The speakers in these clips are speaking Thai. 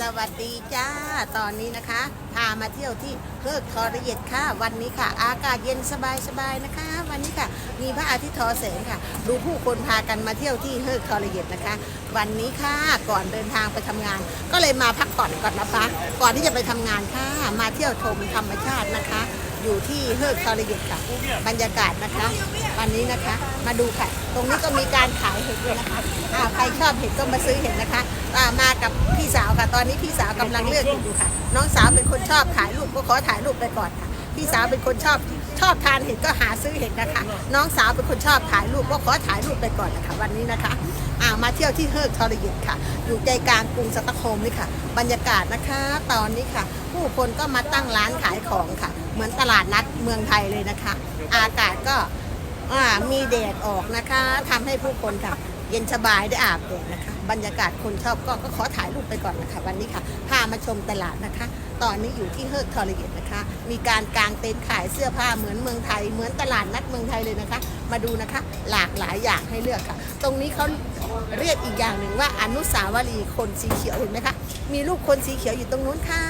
สวัสดีจ้า ตอนนี้นะคะ พามาเที่ยวที่เพิร์กทอร์เย็ดค่ะ วันนี้ค่ะ อากาศเย็นสบายๆนะคะ วันนี้ค่ะ มีพระอาทิตย์ทอแสงค่ะ ดูผู้คนพากันมาเที่ยวที่เพิร์กทอร์เย็ดนะคะ วันนี้ค่ะ ก่อนเดินทางไปทำงาน ก็เลยมาพักผ่อนก่อนนะคะ ก่อนที่จะไปทำงานค่ะ มาเที่ยวชมธรรมชาตินะคะ อยู่ที่เพิกทอริยุทค่ะ บรรยากาศนะคะวันนี้นะคะ มาดูค่ะ ตรงนี้ก็มีการขายเห็ดด้วยนะคะอ่าใครชอบเห็ดก็มาซื้อเห็ดนะคะอ่ามากับพี่สาวค่ะ ตอนนี้พี่สาวกำลังเลือกอยู่ค่ะ น้องสาวเป็นคนชอบถ่ายรูปก็ขอถ่ายรูปไปก่อนค่ะ พี่สาวเป็นคนชอบ ชอบทานเห็ดก็หาซื้อเห็ดนะคะ น้องสาวเป็นคนชอบถ่ายรูปก็ขอถ่ายรูปไปก่อนนะคะวันนี้นะคะอ่ามาเที่ยวที่เฮิร์กทอร์เย็ดค่ะ อยู่ใจกลางกรุงสตอกโฮล์มนี่ค่ะ บรรยากาศนะคะ ตอนนี้ค่ะ ผู้คนก็มาตั้งร้านขายของค่ะ เหมือนตลาดนัดเมืองไทยเลยนะคะ อากาศก็อ่ามีแดดออกนะคะทำให้ผู้คนค่ะ เย็นสบายได้อาบแดดนะคะ บรรยากาศคนชอบก็ก็ขอถ่ายรูปไปก่อนนะคะ วันนี้ค่ะพามาชมตลาดนะคะ ตอนนี้อยู่ที่เฮิร์กทอร์เกตนะคะ มีการกางเต็นท์ขายเสื้อผ้าเหมือนเมืองไทย เหมือนตลาดนัดเมืองไทยเลยนะคะ มาดูนะคะ หลากหลายอย่างให้เลือกค่ะ ตรงนี้เขาเรียกอีกอย่างหนึ่งว่าอนุสาวรีย์คนสีเขียวเห็นไหมคะ มีรูปคนสีเขียวอยู่ตรงนู้นค่ะ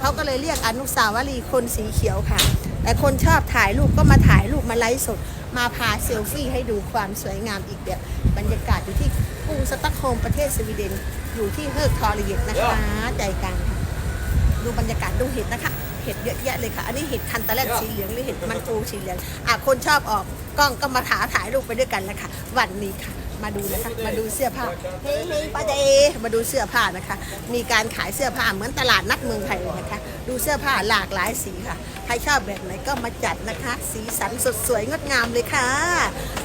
เขาก็เลยเรียกอนุสาวรีย์คนสีเขียวค่ะ แต่คนชอบถ่ายรูปก็มาถ่ายรูปมาไลฟ์สด มาพาเซลฟี่ให้ดูความสวยงามอีกแบบบรรยากาศอยู่ที่กรุงสต็อกโฮล์มประเทศสวีเดน อยู่ที่เฮิร์กทอร์เยตนะคะใจกลางค่ะ ดูบรรยากาศดูเห็ดนะคะ เห็ดเยอะแยะเลยค่ะ อันนี้เห็ดคันตะแลนสีเหลืองหรือเห็ดมันปูสีเหลืองอะคนชอบออกกล้องก็มาถ่าถ่ายรูปไปด้วยกันนะคะวันนี้ค่ะ มาดูนะคะ มาดูเสื้อผ้า เฮ้ยเฮ้ยป้าเดมาดูเสื้อผ้านะคะ มีการขายเสื้อผ้าเหมือนตลาดนัดเมืองไทยเลยนะคะ ดูเสื้อผ้าหลากหลายสีค่ะ ใครชอบแบบไหนก็มาจัดนะคะ สีสันสดสวยงดงามเลยค่ะ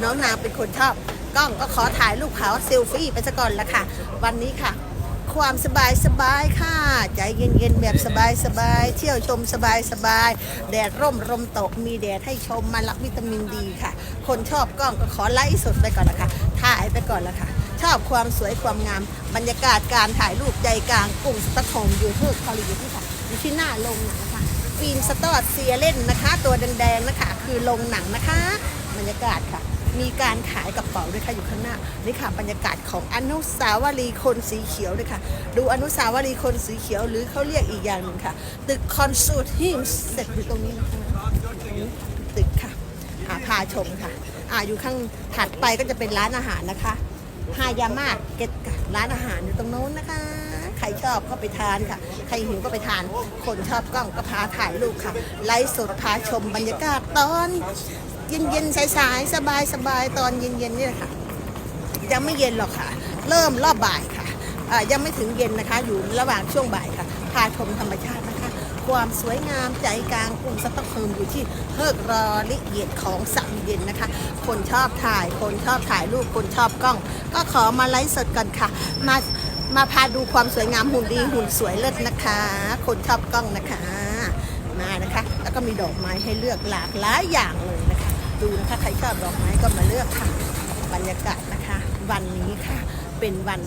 น้องนางเป็นคนชอบกล้องก็ขอถ่ายรูปเขาเซลฟี่ไปซะก่อนละค่ะ วันนี้ค่ะ ความสบายสบายค่ะ ใจเย็นๆแบบสบายสบายเที่ยวชมสบายสบายแดดร่มลมตกมีแดดให้ชมมารับวิตามินดีค่ะ คนชอบกล้องก็ขอไลฟ์สดไปก่อนนะคะถ่ายไปก่อนละค่ะ ชอบความสวยความงาม บรรยากาศการถ่ายรูปใจกลางกรุงสตอกโฮมอยู่เฮิร์กคอลีที่ค่ะอยู่ที่หน้าโรงหนังค่ะฟิล์มสตอร์เซียเล่นนะคะ ตัวแดงๆนะคะ คือโรงหนังนะคะ บรรยากาศค่ะ มีการขายกระเป๋าด้วยค่ะอยู่ข้างหน้านี่ค่ะบรรยากาศของอนุสาวรีย์คนสีเขียวด้วยค่ะ ดูอนุสาวรีย์คนสีเขียวหรือเขาเรียกอีกอย่างหนึ่งค่ะตึกคอนซูทฮิมเสร็จอยู่ตรงนี้นะคะตึกค่ะอาพาชมค่ะอ่าอยู่ข้างถัดไปก็จะเป็นร้านอาหารนะคะ ฮายามาเกตค่ะร้านอาหารอยู่ตรงโน้นนะคะ ใครชอบก็ไปทานค่ะ ใครหิวก็ไปทาน คนชอบกล้องก็พาถ่ายรูปค่ะ ไลฟ์สดพาชมบรรยากาศตอนเย็นๆสายๆสบายๆตอนเย็นๆนี่แหละค่ะ ยังไม่เย็นหรอกค่ะ เริ่มรอบบ่ายค่ะยังไม่ถึงเย็นนะคะ อยู่ระหว่างช่วงบ่ายค่ะ พาชมธรรมชาติ ความสวยงามใจกลางกรุงสตอกโฮล์มอยู่ที่เฮิกรอลิเอียดของสวีเดนนะคะ คนชอบถ่ายคนชอบถ่ายรูปคนชอบกล้อง ก็ขอมาไลฟ์สดกันค่ะ มามาพาดูความสวยงามหุ่นดีหุ่นสวยเลิศนะคะ คนชอบกล้องนะคะมานะคะ แล้วก็มีดอกไม้ให้เลือกหลากหลายอย่างเลยนะคะ ดูนะคะใครชอบดอกไม้ก็มาเลือกค่ะ บรรยากาศนะคะ วันนี้ค่ะ เป็นวัน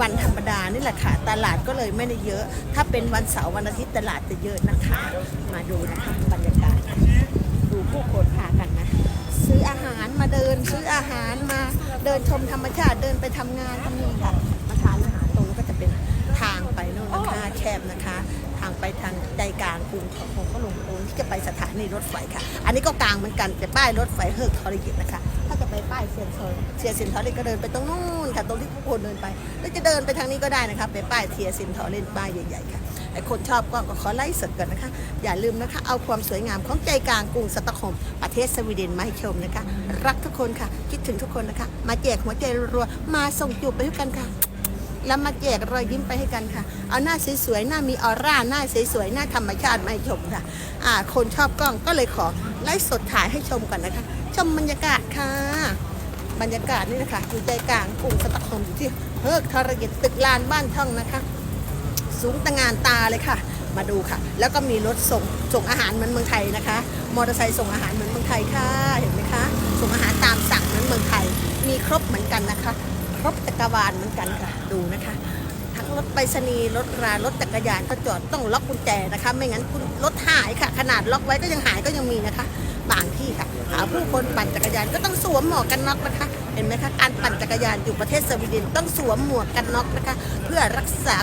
วันธรรมดานี่แหละค่ะ ตลาดก็เลยไม่ได้เยอะ ถ้าเป็นวันเสาร์วันอาทิตย์ตลาดจะเยอะนะคะ มาดูนะคะบรรยากาศดูผู้คนพากันนะ ซื้ออาหารมาเดินซื้ออาหารมาเดินชมธรรมชาติเดินไปทำงานก็มีค่ะมาทานอาหารตรงนี้ก็จะเป็นทางไปโน่นนะคะแคบนะคะทางไปทางใจกลางกรุงของผมก็ลงตรงที่จะไปสถานีรถไฟค่ะ อันนี้ก็กลางเหมือนกันแต่ป้ายรถไฟเฮิร์กทอริกิตนะคะ ถ้าจะไป เทอเทียสินทอริก็เดินไปตรงนู้นค่ะตรงที่ผู้คนเดินไปหรือจะเดินไปทางนี้ก็ได้นะคะไปป้ายเทียสินทอเล่นป้ายใหญ่ๆค่ะไอคนชอบก็ก็ขอไล่สดก่อนนะคะ อย่าลืมนะคะ เอาความสวยงามของใจกลางกรุงสตอกโฮล์มประเทศสวีเดนมาให้ชมนะคะ รักทุกคนค่ะ คิดถึงทุกคนนะคะ มาแจกหัวใจรัวๆมาส่งจูบไปด้วยกันค่ะแล้วมาแจกรอยยิ้มไปให้กันค่ะ เอาหน้าสวยๆ หน้ามีออร่า หน้าสวยๆ หน้าธรรมชาติมาให้ชมค่ะ อ่า คนชอบกล้องก็เลยขอไลฟ์สดถ่ายให้ชมก่อนนะคะ ชมบรรยากาศค่ะ บรรยากาศนี่นะคะอยู่ใจกลางกรุงสตอกโฮล์มอยู่ที่เฮิร์กทารเกตตึกลานบ้านช่องนะคะ สูงตะงานตาเลยค่ะ มาดูค่ะ แล้วก็มีรถส่งส่งอาหารเหมือนเมืองไทยนะคะ มอเตอร์ไซค์ส่งอาหารเหมือนเมืองไทยค่ะเห็นไหมคะ ส่งอาหารตามสั่งเหมือนเมืองไทย มีครบเหมือนกันนะคะ ครบตะกรวาลเหมือนกันค่ะดูนะคะ รถไปรษณีย์รถรารถจักรยานก็จอดต้องล็อกกุญแจนะคะ ไม่งั้นคุณรถหายค่ะ ขนาดล็อกไว้ก็ยังหายก็ยังมีนะคะ บางที่ค่ะหาผู้คนปั่นจักรยานก็ต้องสวมหมวกกันน็อกนะคะ เห็นไหมคะการปั่นจักรยานอยู่ประเทศสวีเดนต้องสวมหมวกกันน็อกนะคะ เพื่อรักษา